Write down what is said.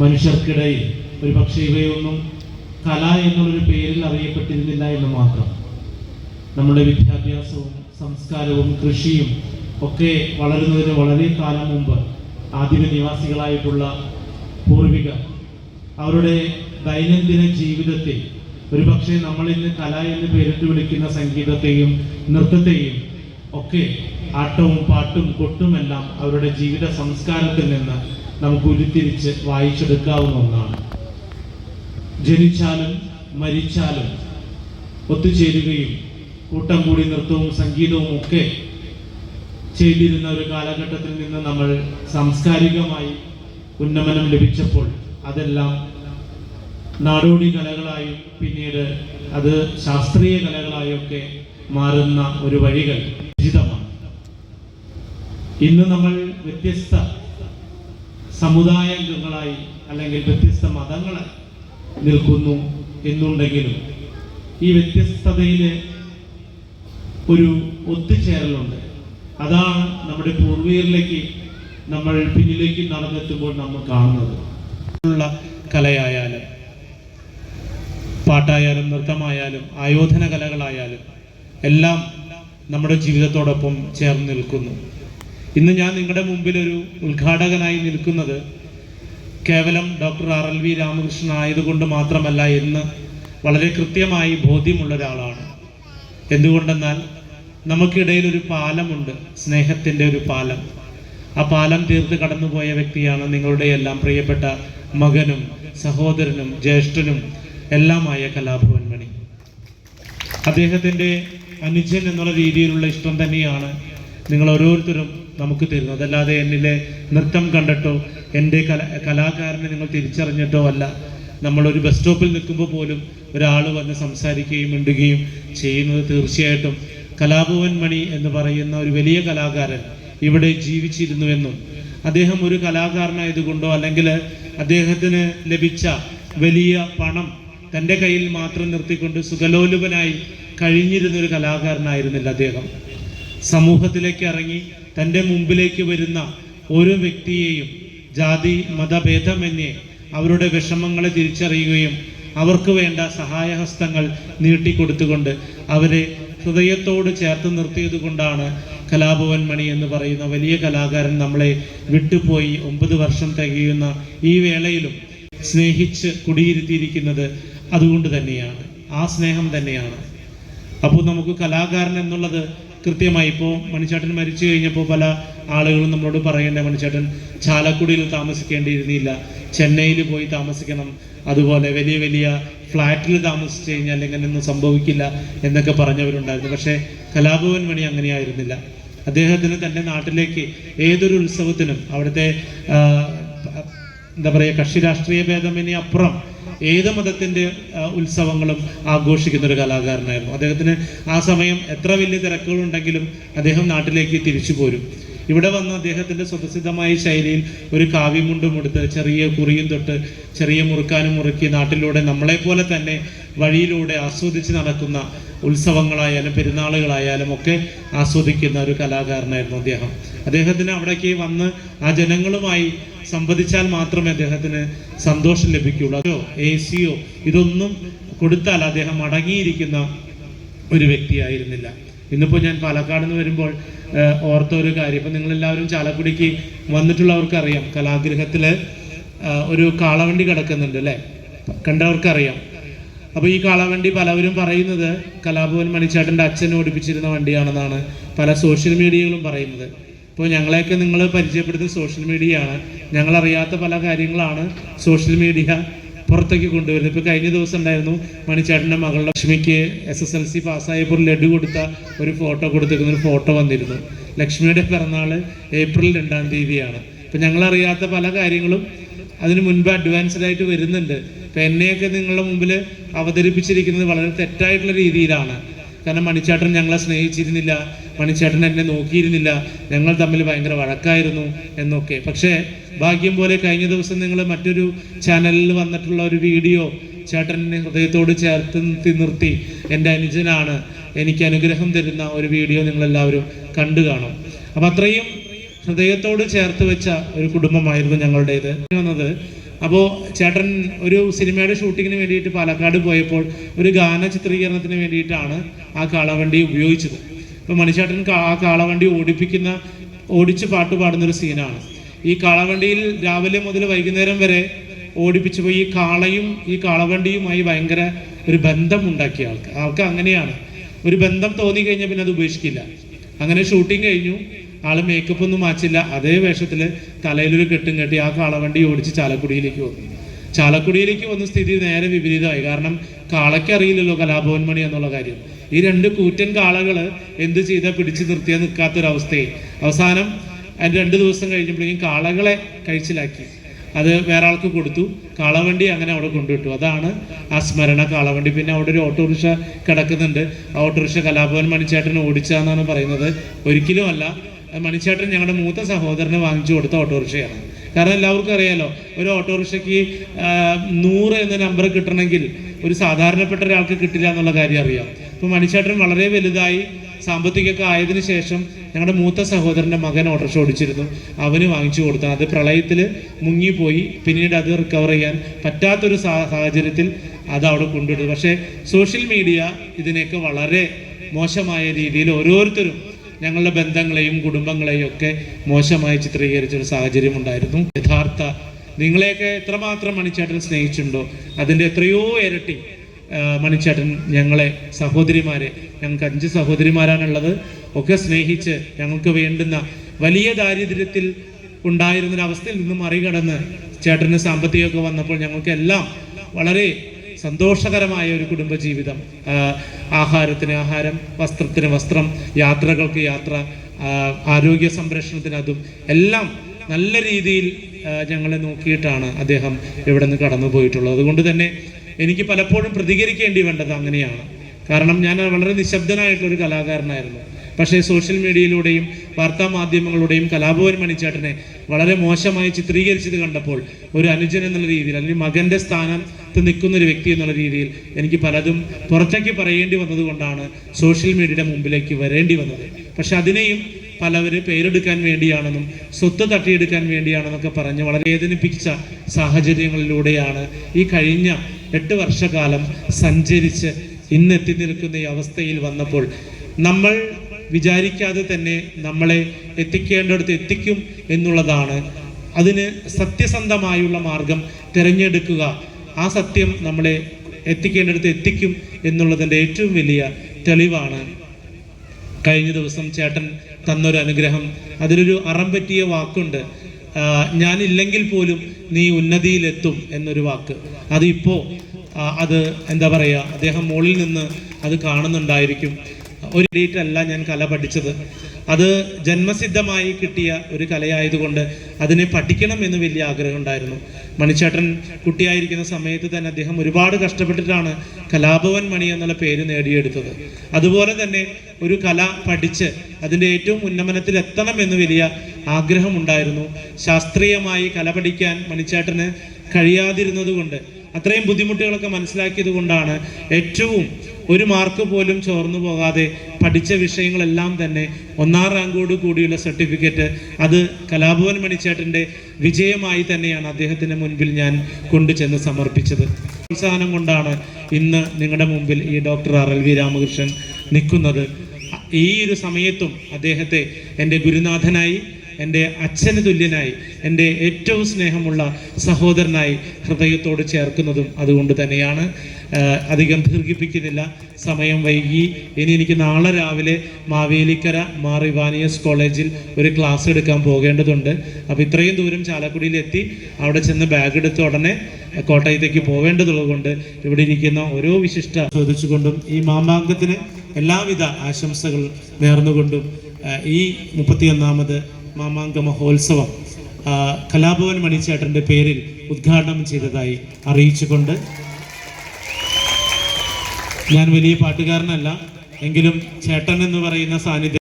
മനുഷ്യർക്കിടയിൽ ഒരു പക്ഷേ ഇവയൊന്നും കല എന്നുള്ളൊരു പേരിൽ അറിയപ്പെട്ടിരുന്നില്ല എന്ന് മാത്രം. നമ്മുടെ വിദ്യാഭ്യാസവും സംസ്കാരവും കൃഷിയും ഒക്കെ വളരുന്നതിന് വളരെ കാലം മുമ്പ് ആദിമ നിവാസികളായിട്ടുള്ള പൂർവികർ അവരുടെ ദൈനംദിന ജീവിതത്തിൽ ഒരു പക്ഷേ നമ്മൾ ഇന്ന് കല എന്ന് പേരിട്ട് വിളിക്കുന്ന സംഗീതത്തെയും നൃത്തത്തെയും ഒക്കെ ആട്ടവും പാട്ടും കൊട്ടുമെല്ലാം അവരുടെ ജീവിത സംസ്കാരത്തിൽ നിന്ന് നമുക്ക് ഉരുത്തിരിച്ച് വായിച്ചെടുക്കാവുന്ന ഒന്നാണ്. ജനിച്ചാലും മരിച്ചാലും ഒത്തുചേരുകയും കൂട്ടം കൂടി നൃത്തവും സംഗീതവും ഒക്കെ ചെയ്തിരുന്ന ഒരു കാലഘട്ടത്തിൽ നിന്ന് നമ്മൾ സാംസ്കാരികമായി ഉന്നമനം ലഭിച്ചപ്പോൾ അതെല്ലാം നാടോടി കലകളായും പിന്നീട് അത് ശാസ്ത്രീയ കലകളായൊക്കെ മാറുന്ന ഒരു വഴികൾ ഉചിതമാണ് ഇന്ന് നമ്മൾ വ്യത്യസ്ത സമുദായങ്ങളായി അല്ലെങ്കിൽ വ്യത്യസ്ത മതങ്ങളായി നിൽക്കുന്നു എന്നുണ്ടെങ്കിലും ഈ വ്യത്യസ്തതയിൽ ഒരു ഒത്തുചേരലുണ്ട്. അതാണ് നമ്മുടെ പൂർവികരിലേക്ക് നമ്മൾ പിന്നിലേക്ക് നടന്നെത്തുമ്പോൾ നമ്മൾ കാണുന്നത്. ഉള്ള കലയായാലും പാട്ടായാലും നൃത്തമായാലും ആയോധന കലകളായാലും എല്ലാം നമ്മുടെ ജീവിതത്തോടൊപ്പം ചേർന്ന് നിൽക്കുന്നു. ഇന്ന് ഞാൻ നിങ്ങളുടെ മുമ്പിൽ ഒരു ഉദ്ഘാടകനായി നിൽക്കുന്നത് കേവലം doctor R L V Ramakrishnan ആയതുകൊണ്ട് മാത്രമല്ല എന്ന് വളരെ കൃത്യമായി ബോധ്യമുള്ള ഒരാളാണ്. എന്തുകൊണ്ടെന്നാൽ നമുക്കിടയിൽ ഒരു പാലമുണ്ട് സ്നേഹത്തിന്റെ ഒരു പാലം. ആ പാലം തീർത്ത് കടന്നുപോയ വ്യക്തിയാണ് നിങ്ങളുടെ എല്ലാം പ്രിയപ്പെട്ട മകനും സഹോദരനും ജ്യേഷ്ഠനും എല്ലാമായ കലാഭവൻ മണി. അദ്ദേഹത്തിന്റെ അനുജൻ എന്നുള്ള രീതിയിലുള്ള ഇഷ്ടം തന്നെയാണ് നിങ്ങൾ ഓരോരുത്തരും നമുക്ക് തരുന്നു. അതല്ലാതെ എന്നിലെ നൃത്തം കണ്ടിട്ടോ എന്റെ കല കലാകാരനെ നിങ്ങൾ തിരിച്ചറിഞ്ഞിട്ടോ അല്ല. നമ്മളൊരു ബസ് സ്റ്റോപ്പിൽ നിൽക്കുമ്പോൾ പോലും ഒരാൾ വന്ന് സംസാരിക്കുകയും മിണ്ടുകയും ചെയ്യുന്നത് തീർച്ചയായിട്ടും കലാഭവൻ മണി എന്ന് പറയുന്ന ഒരു വലിയ കലാകാരൻ ഇവിടെ ജീവിച്ചിരുന്നുവെന്നും അദ്ദേഹം ഒരു കലാകാരനായതുകൊണ്ടോ അല്ലെങ്കിൽ അദ്ദേഹത്തിന് ലഭിച്ച വലിയ പണം തന്റെ കയ്യിൽ മാത്രം നിർത്തിക്കൊണ്ട് സുഖലോലുപനായി കഴിഞ്ഞിരുന്ന ഒരു കലാകാരനായിരുന്നില്ല അദ്ദേഹം. സമൂഹത്തിലേക്ക് ഇറങ്ങി തന്റെ മുമ്പിലേക്ക് വരുന്ന ഓരോ വ്യക്തിയെയും ജാതി മതഭേദമന്യേ അവരുടെ വിഷമങ്ങളെ തിരിച്ചറിയുകയും അവർക്ക് വേണ്ട സഹായഹസ്തങ്ങൾ നീട്ടിക്കൊടുത്തുകൊണ്ട് അവരെ ഹൃദയത്തോട് ചേർത്ത് നിർത്തിയത് കൊണ്ടാണ് കലാഭവൻ മണി എന്ന് പറയുന്ന വലിയ കലാകാരൻ നമ്മളെ വിട്ടുപോയി ഒമ്പത് വർഷം തികയുന്ന ഈ വേളയിലും സ്നേഹിച്ച് കുടിയിരുത്തിയിരിക്കുന്നത് അതുകൊണ്ട് തന്നെയാണ്. ആ സ്നേഹം തന്നെയാണ്. അപ്പോൾ നമുക്ക് കലാകാരൻ എന്നുള്ളത് കൃത്യമായി ഇപ്പോൾ മണിച്ചേട്ടൻ മരിച്ചു കഴിഞ്ഞപ്പോൾ പല ആളുകളും നമ്മളോട് പറയേണ്ട മണിച്ചേട്ടൻ ചാലക്കുടിയിൽ താമസിക്കേണ്ടിയിരുന്നില്ല. ചെന്നൈയിൽ പോയി താമസിക്കണം. അതുപോലെ വലിയ വലിയ ഫ്ലാറ്റിൽ താമസിച്ചു കഴിഞ്ഞാൽ ഇങ്ങനെയൊന്നും സംഭവിക്കില്ല എന്നൊക്കെ പറഞ്ഞവരുണ്ടായിരുന്നു. പക്ഷേ കലാഭവൻ മണി അങ്ങനെയായിരുന്നില്ല. അദ്ദേഹത്തിന് തന്റെ നാട്ടിലേക്ക് ഏതൊരു ഉത്സവത്തിനും അവിടുത്തെ എന്താ പറയുക കക്ഷി രാഷ്ട്രീയ ഭേദമിനി അപ്പുറം ഏത് മതത്തിന്റെ ഉത്സവങ്ങളും ആഘോഷിക്കുന്ന ഒരു കലാകാരനായിരുന്നു. അദ്ദേഹത്തിന് ആ സമയം എത്ര വലിയ തിരക്കുകളുണ്ടെങ്കിലും അദ്ദേഹം നാട്ടിലേക്ക് തിരിച്ചു പോരും. ഇവിടെ വന്ന് അദ്ദേഹത്തിന്റെ സ്വതസിദ്ധമായ ശൈലിയിൽ ഒരു കാവ്യമുണ്ടും എടുത്ത് ചെറിയ കുറിയും തൊട്ട് ചെറിയ മുറുക്കാനും മുറുക്കി നാട്ടിലൂടെ നമ്മളെപ്പോലെ തന്നെ വഴിയിലൂടെ ആസ്വദിച്ച് നടക്കുന്ന ഉത്സവങ്ങളായാലും പെരുന്നാളുകളായാലും ഒക്കെ ആസ്വദിക്കുന്ന ഒരു കലാകാരനായിരുന്നു അദ്ദേഹം. അദ്ദേഹത്തിന് അവിടേക്ക് വന്ന് ആ ജനങ്ങളുമായി സംവദിച്ചാൽ മാത്രമേ അദ്ദേഹത്തിന് സന്തോഷം ലഭിക്കുകയുള്ളൂ. അതോ എ സിയോ ഇതൊന്നും കൊടുത്താൽ അദ്ദേഹം അടങ്ങിയിരിക്കുന്ന ഒരു വ്യക്തിയായിരുന്നില്ല. ഇന്നിപ്പോൾ ഞാൻ പാലക്കാട് നിന്ന് വരുമ്പോൾ ഓർത്ത ഒരു കാര്യം. ഇപ്പം നിങ്ങളെല്ലാവരും ചാലക്കുടിക്ക് വന്നിട്ടുള്ളവർക്കറിയാം. കലാഗ്രഹത്തിൽ ഒരു കാളവണ്ടി കിടക്കുന്നുണ്ട് അല്ലേ? കണ്ടവർക്കറിയാം. അപ്പോൾ ഈ കാളവണ്ടി പലവരും പറയുന്നത് കലാഭവൻ മണിച്ചേട്ടന്റെ അച്ഛൻ ഓടിപ്പിച്ചിരുന്ന വണ്ടിയാണെന്നാണ് പല സോഷ്യൽ മീഡിയകളും പറയുന്നത്. ഇപ്പോൾ ഞങ്ങളെയൊക്കെ നിങ്ങൾ പരിചയപ്പെടുത്തുന്ന സോഷ്യൽ മീഡിയയാണ്. ഞങ്ങളറിയാത്ത പല കാര്യങ്ങളാണ് സോഷ്യൽ മീഡിയ പുറത്തേക്ക് കൊണ്ടുവരുന്നത്. ഇപ്പോൾ കഴിഞ്ഞ ദിവസം ഉണ്ടായിരുന്നു മണിച്ചേട്ടന്റെ മകൾ ലക്ഷ്മിക്ക് എസ് എസ് എൽ സി പാസ്സായപ്പോൾ ലഡു കൊടുത്ത ഒരു ഫോട്ടോ കൊടുത്തിരിക്കുന്ന ഒരു ഫോട്ടോ വന്നിരുന്നു. ലക്ഷ്മിയുടെ പിറന്നാൾ ഏപ്രിൽ രണ്ടാം തീയതിയാണ്. ഇപ്പം ഞങ്ങളറിയാത്ത പല കാര്യങ്ങളും അതിന് മുൻപ് അഡ്വാൻസ്ഡ് ആയിട്ട് വരുന്നുണ്ട്. ഇപ്പം എന്നെയൊക്കെ നിങ്ങളുടെ മുമ്പിൽ അവതരിപ്പിച്ചിരിക്കുന്നത് വളരെ തെറ്റായിട്ടുള്ള രീതിയിലാണ്. കാരണം മണിച്ചേട്ടൻ ഞങ്ങളെ സ്നേഹിച്ചിരുന്നില്ല മണിച്ചേട്ടൻ എന്നെ നോക്കിയിരുന്നില്ല ഞങ്ങൾ തമ്മിൽ ഭയങ്കര വഴക്കായിരുന്നു എന്നൊക്കെ. പക്ഷേ ഭാഗ്യം പോലെ കഴിഞ്ഞ ദിവസം നിങ്ങൾ മറ്റൊരു ചാനലിൽ വന്നിട്ടുള്ള ഒരു വീഡിയോ ചേട്ടനെ ഹൃദയത്തോട് ചേർത്ത് നിർത്തി. എന്റെ അനുജനാണ്. എനിക്ക് അനുഗ്രഹം തരുന്ന ഒരു വീഡിയോ നിങ്ങളെല്ലാവരും കണ്ടു കാണും. അപ്പം അത്രയും ഹൃദയത്തോട് ചേർത്ത് വെച്ച ഒരു കുടുംബമായിരുന്നു ഞങ്ങളുടേത്. വന്നത് അപ്പോൾ ചേട്ടൻ ഒരു സിനിമയുടെ ഷൂട്ടിങ്ങിന് വേണ്ടിയിട്ട് പാലക്കാട് പോയപ്പോൾ ഒരു ഗാന ചിത്രീകരണത്തിന് വേണ്ടിയിട്ടാണ് ആ കാളവണ്ടി ഉപയോഗിച്ചത്. അപ്പോൾ മണിച്ചേട്ടൻ ആ കാളവണ്ടി ഓടിപ്പിക്കുന്ന ഓടിച്ച് പാട്ട് പാടുന്ന ഒരു സീനാണ്. ഈ കാളവണ്ടിയിൽ രാവിലെ മുതൽ വൈകുന്നേരം വരെ ഓടിപ്പിച്ചപ്പോൾ ഈ കാളയും ഈ കാളവണ്ടിയുമായി ഭയങ്കര ഒരു ബന്ധം ഉണ്ടാക്കിയ ആൾക്ക് ആൾക്ക് അങ്ങനെയാണ്. ഒരു ബന്ധം തോന്നി കഴിഞ്ഞാൽ പിന്നെ അത് ഉപേക്ഷിക്കില്ല. അങ്ങനെ ഷൂട്ടിംഗ് കഴിഞ്ഞു. ആൾ മേക്കപ്പ് ഒന്നും മാച്ചില്ല അതേ വേഷത്തിൽ തലയിലൊരു കെട്ടും കെട്ടി ആ കാളവണ്ടി ഓടിച്ച് ചാലക്കുടിയിലേക്ക് വന്നു. ചാലക്കുടിയിലേക്ക് വന്ന സ്ഥിതി നേരെ വിപരീതമായി. കാരണം കാളയ്ക്ക് അറിയില്ലല്ലോ കലാഭവൻ മണി എന്നുള്ള കാര്യം. ഈ രണ്ട് കൂറ്റൻ കാളകൾ എന്ത് ചെയ്താൽ പിടിച്ചു നിർത്തിയാൽ നിൽക്കാത്തൊരവസ്ഥയെ അവസാനം അതിന് രണ്ട് ദിവസം കഴിഞ്ഞപ്പോഴേക്കും കാളകളെ കഴിച്ചിലാക്കി. അത് വേറെ ആൾക്ക് കൊടുത്തു. കാളവണ്ടി അങ്ങനെ അവിടെ കൊണ്ടുവിട്ടു. അതാണ് ആ സ്മരണ കാളവണ്ടി. പിന്നെ അവിടെ ഒരു ഓട്ടോറിക്ഷ കിടക്കുന്നുണ്ട്. ആ ഓട്ടോറിക്ഷ കലാഭവൻ മണിച്ചേട്ടൻ ഓടിച്ചാന്നാണ് പറയുന്നത്. ഒരിക്കലും അല്ല അത് മണിച്ചേട്ടൻ ഞങ്ങളുടെ മൂത്ത സഹോദരന് വാങ്ങിച്ചു കൊടുത്ത ഓട്ടോറിക്ഷയാണ്. കാരണം എല്ലാവർക്കും അറിയാലോ ഒരു ഓട്ടോറിക്ഷയ്ക്ക് നൂറ് എന്ന നമ്പർ കിട്ടണമെങ്കിൽ ഒരു സാധാരണപ്പെട്ട ഒരാൾക്ക് കിട്ടില്ല എന്നുള്ള കാര്യം അറിയാം. അപ്പോൾ മണിച്ചേട്ടൻ വളരെ വലുതായി സാമ്പത്തികമൊക്കെ ആയതിനു ശേഷം ഞങ്ങളുടെ മൂത്ത സഹോദരന്റെ മകൻ ഓട്ടോറിക്ഷ ഓടിച്ചിരുന്നു. അവന് വാങ്ങിച്ചു കൊടുത്തു. അത് പ്രളയത്തിൽ മുങ്ങിപ്പോയി. പിന്നീട് അത് റിക്കവർ ചെയ്യാൻ പറ്റാത്തൊരു സാഹചര്യത്തിൽ അത് അവിടെ കൊണ്ടുവിടുന്നു പക്ഷേ സോഷ്യൽ മീഡിയ ഇതിനെയൊക്കെ വളരെ മോശമായ രീതിയിൽ ഓരോരുത്തരും ഞങ്ങളുടെ ബന്ധങ്ങളെയും കുടുംബങ്ങളെയും ഒക്കെ മോശമായി ചിത്രീകരിച്ച ഒരു സാഹചര്യം ഉണ്ടായിരുന്നു. യഥാർത്ഥ നിങ്ങളെയൊക്കെ എത്രമാത്രം മണിച്ചേട്ടൻ സ്നേഹിച്ചിട്ടുണ്ടോ അതിന്റെ എത്രയോ ഇരട്ടി മണിച്ചേട്ടൻ ഞങ്ങളെ സഹോദരിമാരെ ഞങ്ങൾക്ക് അഞ്ച് സഹോദരിമാരാണുള്ളത് ഒക്കെ സ്നേഹിച്ച് ഞങ്ങൾക്ക് വേണ്ടുന്ന വലിയ ദാരിദ്ര്യത്തിൽ ഉണ്ടായിരുന്നൊരവസ്ഥയിൽ നിന്ന് മറികടന്ന് ചേട്ടന് സാമ്പത്തികമൊക്കെ വന്നപ്പോൾ ഞങ്ങൾക്കെല്ലാം വളരെ സന്തോഷകരമായ ഒരു കുടുംബജീവിതം ആഹാരത്തിന് ആഹാരം വസ്ത്രത്തിന് വസ്ത്രം യാത്രകൾക്ക് യാത്ര ആരോഗ്യ സംരക്ഷണത്തിന് അതും എല്ലാം നല്ല രീതിയിൽ ഞങ്ങളെ നോക്കിയിട്ടാണ് അദ്ദേഹം ഇവിടെ നിന്ന് കടന്നു പോയിട്ടുള്ളത് അതുകൊണ്ട് തന്നെ എനിക്ക് പലപ്പോഴും പ്രതികരിക്കേണ്ടി വേണ്ടത് അങ്ങനെയാണ്. കാരണം ഞാൻ വളരെ നിശബ്ദനായിട്ടുള്ള ഒരു കലാകാരനായിരുന്നു. പക്ഷേ സോഷ്യൽ മീഡിയയിലൂടെയും വാർത്താ മാധ്യമങ്ങളുടെയും കലാഭവൻ മണിച്ചേട്ടനെ വളരെ മോശമായി ചിത്രീകരിച്ചത് കണ്ടപ്പോൾ ഒരു അനുജൻ എന്നുള്ള രീതിയിൽ അല്ലെങ്കിൽ മകന്റെ സ്ഥാനത്ത് നിൽക്കുന്ന ഒരു വ്യക്തി എന്നുള്ള രീതിയിൽ എനിക്ക് പലതും പുറത്തേക്ക് പറയേണ്ടി വന്നതുകൊണ്ടാണ് സോഷ്യൽ മീഡിയയുടെ മുമ്പിലേക്ക് വരേണ്ടി വന്നത്. പക്ഷെ അതിനെയും പലവര് പേരെടുക്കാൻ വേണ്ടിയാണെന്നും സ്വത്ത് തട്ടിയെടുക്കാൻ വേണ്ടിയാണെന്നൊക്കെ പറഞ്ഞ് വളരെ വേദനിപ്പിച്ച സാഹചര്യങ്ങളിലൂടെയാണ് ഈ കഴിഞ്ഞ എട്ട് വർഷക്കാലം സഞ്ചരിച്ച് ഇന്നെത്തി നിൽക്കുന്ന ഈ അവസ്ഥയിൽ വന്നപ്പോൾ നമ്മൾ വിചാരിക്കാതെ തന്നെ നമ്മളെ എത്തിക്കേണ്ടടുത്ത് എത്തിക്കും എന്നുള്ളതാണ്. അതിന് സത്യസന്ധമായുള്ള മാർഗം തിരഞ്ഞെടുക്കുക. ആ സത്യം നമ്മളെ എത്തിക്കേണ്ടടുത്ത് എത്തിക്കും എന്നുള്ളതിന്റെ ഏറ്റവും വലിയ തെളിവാണ്. കഴിഞ്ഞ ദിവസം ചേട്ടൻ തന്നൊരു അനുഗ്രഹം. അതിലൊരു അറം പറ്റിയ വാക്കുണ്ട്. ഞാനില്ലെങ്കിൽ പോലും നീ ഉന്നതിയിലെത്തും എന്നൊരു വാക്ക്. അതിപ്പോൾ അത് എന്താ പറയുക അദ്ദേഹം മുകളിൽ നിന്ന് അത് കാണുന്നുണ്ടായിരിക്കും. ഒരു അല്ല ഞാൻ കല പഠിച്ചത്. അത് ജന്മസിദ്ധമായി കിട്ടിയ ഒരു കലയായതുകൊണ്ട് അതിനെ പഠിക്കണം എന്ന് വലിയ ആഗ്രഹം ഉണ്ടായിരുന്നു. മണിച്ചേട്ടൻ കുട്ടിയായിരിക്കുന്ന സമയത്ത് തന്നെ അദ്ദേഹം ഒരുപാട് കഷ്ടപ്പെട്ടിട്ടാണ് കലാഭവൻ മണി എന്നുള്ള പേര് നേടിയെടുത്തത്. അതുപോലെ തന്നെ ഒരു കല പഠിച്ച് അതിന്റെ ഏറ്റവും ഉന്നമനത്തിൽ എത്തണം എന്ന് വലിയ ആഗ്രഹമുണ്ടായിരുന്നു ശാസ്ത്രീയമായി കല പഠിക്കാൻ മണിച്ചേട്ടന് കഴിയാതിരുന്നതുകൊണ്ട് അത്രയും ബുദ്ധിമുട്ടുകളൊക്കെ മനസ്സിലാക്കിയത് കൊണ്ടാണ് ഏറ്റവും ഒരു മാർക്ക് പോലും ചോർന്നു പോകാതെ പഠിച്ച വിഷയങ്ങളെല്ലാം തന്നെ ഒന്നാം റാങ്കോട് കൂടിയുള്ള സർട്ടിഫിക്കറ്റ് അത് കലാഭവൻ മണിച്ചേട്ടന്റെ വിജയമായി തന്നെയാണ് അദ്ദേഹത്തിന്റെ മുൻപിൽ ഞാൻ കൊണ്ടുചെന്ന് സമർപ്പിച്ചത്. പ്രോത്സാഹനം കൊണ്ടാണ് ഇന്ന് നിങ്ങളുടെ മുമ്പിൽ ഈ doctor R L V Ramakrishnan നിൽക്കുന്നത്. ഈ ഒരു സമയത്തും അദ്ദേഹത്തെ എന്റെ ഗുരുനാഥനായി എന്റെ അച്ഛന് തുല്യനായി എന്റെ ഏറ്റവും സ്നേഹമുള്ള സഹോദരനായി ഹൃദയത്തോട് ചേർക്കുന്നതും അതുകൊണ്ട് തന്നെയാണ്. അധികം ദീർഘിപ്പിക്കുന്നില്ല. സമയം വൈകി. ഇനി എനിക്ക് നാളെ രാവിലെ മാവേലിക്കര മാർ ഇവാനിയസ് കോളേജിൽ ഒരു ക്ലാസ് എടുക്കാൻ പോകേണ്ടതുണ്ട്. അപ്പോൾ ഇത്രയും ദൂരം ചാലക്കുടിയിൽ എത്തി അവിടെ ചെന്ന് ബാഗ് എടുത്ത ഉടനെ കോട്ടയത്തേക്ക് പോകേണ്ടതുള്ളതുകൊണ്ട് ഇവിടെ ഇരിക്കുന്ന ഓരോ വിശിഷ്ട ചോദിച്ചുകൊണ്ടും ഈ മാമാങ്കത്തിന് എല്ലാവിധ ആശംസകൾ നേർന്നുകൊണ്ടും ഈ മുപ്പത്തിയൊന്നാമത് മാമാങ്ക മഹോത്സവം കലാഭവൻ മണിച്ചേട്ടന്റെ പേരിൽ ഉദ്ഘാടനം ചെയ്തതായി അറിയിച്ചുകൊണ്ട് ഞാൻ വലിയ പാട്ടുകാരനല്ല എങ്കിലും ചേട്ടൻ എന്ന് പറയുന്ന സാന്നിധ്യം